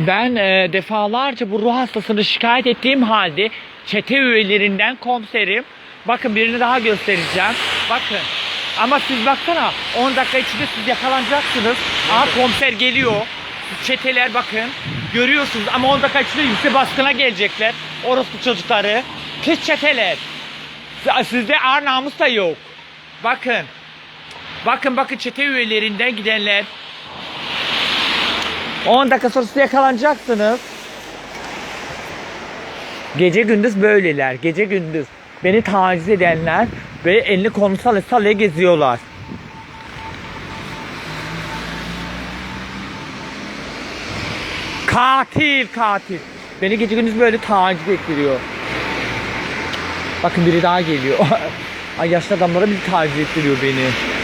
Ben e, defalarca bu ruh hastasını şikayet ettiğim halde çete üyelerinden komiserim. Bakın birini daha göstereceğim. Bakın. Ama siz baksana 10 dakika içinde siz yakalanacaksınız. Aha komiser geliyor. Çeteler bakın. Görüyorsunuz ama 10 dakika içinde yüksek baskına gelecekler. Orospu çocukları. Pis çeteler. Sizde ağır namus da yok. Bakın. Bakın bakın çete üyelerinden gidenler. 10 dakika sonra siz yakalanacaksınız. Gece gündüz böyleler. Gece gündüz. Beni taciz edenler ve elini kolunu sallaya sallaya geziyorlar. Katil katil. Beni gece gündüz böyle taciz ettiriyor. Bakın biri daha geliyor. Ay yaşlı adamlara bir taciz ettiriyor beni.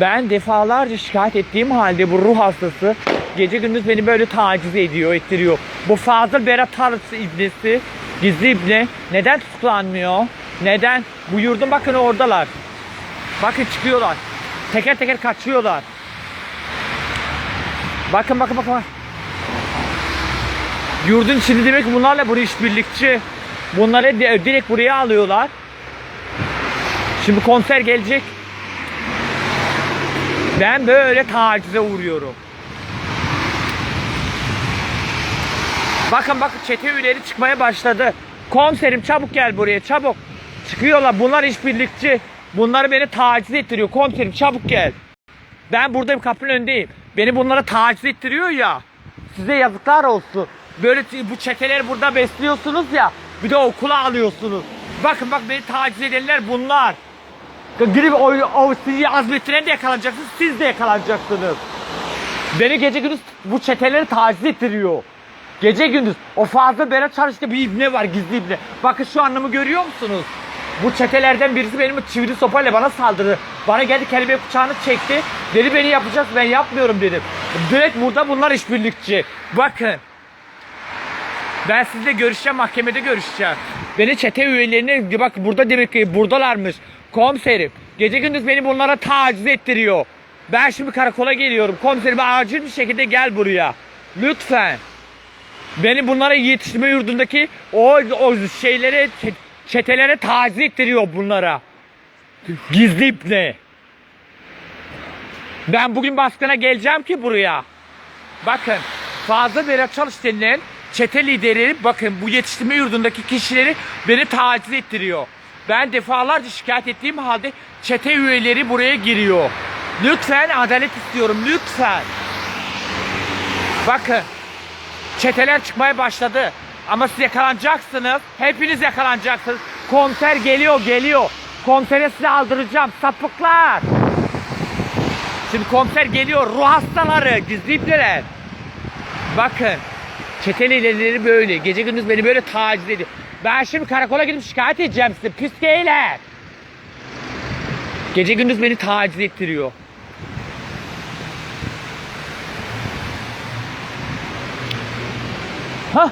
Ben defalarca şikayet ettiğim halde bu ruh hastası gece gündüz beni böyle taciz ediyor, ettiriyor. Bu Fazıl Berat Tarısı ibnesi, gizli ibne neden tutuklanmıyor? Neden? Bu yurdun bakın oradalar. Bakın çıkıyorlar. Teker teker kaçıyorlar. Bakın bakın bakın. Yurdun içinde demek ki bunlarla bu işbirlikçi. Bunları di- direkt buraya alıyorlar. Şimdi konser gelecek. Ben böyle tacize uğruyorum. Bakın bakın çete üyeleri çıkmaya başladı. Komiserim çabuk gel buraya çabuk. Çıkıyorlar bunlar işbirlikçi. Bunları beni taciz ettiriyor. Komiserim çabuk gel. Ben buradayım kapının önündeyim. Beni bunlara taciz ettiriyor ya. Size yazıklar olsun. Böyle bu çeteleri burada besliyorsunuz ya. Bir de okula alıyorsunuz. Bakın bak beni taciz edenler bunlar. Girip o, o sizi azmettiren de yakalanacaksınız. Siz de yakalanacaksınız. Beni gece gündüz bu çeteleri taciz ettiriyor. Gece gündüz. O fazla Berat Çalış'ta bir ibne var gizli ibne. Bakın şu anlamı görüyor musunuz? Bu çetelerden birisi benim çivili sopayla bana saldırdı. Bana geldi kelime bıçağını çekti. Dedi beni yapacağız ben yapmıyorum dedim. Direkt burada bunlar işbirlikçi. Bakın. Ben sizle görüşeceğim mahkemede görüşeceğim. Beni çete üyelerine bak burada demek ki buradalarmış. Komiserim gece gündüz beni bunlara taciz ettiriyor. Ben şimdi karakola geliyorum. Komiserim acil bir şekilde gel buraya. Lütfen. Beni bunlara yetiştirme yurdundaki o, o şeylere çe- çetelere taciz ettiriyor bunlara. Gizli ipne. Ben bugün baskına geleceğim ki buraya. Bakın fazla Berat Çalış denilen çete lideri bakın bu yetiştirme yurdundaki kişileri beni taciz ettiriyor. Ben defalarca şikayet ettiğim halde çete üyeleri buraya giriyor. Lütfen adalet istiyorum lütfen. Bakın çeteler çıkmaya başladı. Ama siz yakalanacaksınız. Hepiniz yakalanacaksınız. Komiser geliyor geliyor. Komisere size aldıracağım sapıklar. Şimdi komiser geliyor. Ruh hastaları, gizli. Bakın. Çeteli ileri böyle. Gece gündüz beni böyle taciz ediyor. Ben şimdi karakola gidip şikayet edeceğim size. Pis. Gece gündüz beni taciz ettiriyor. Hah.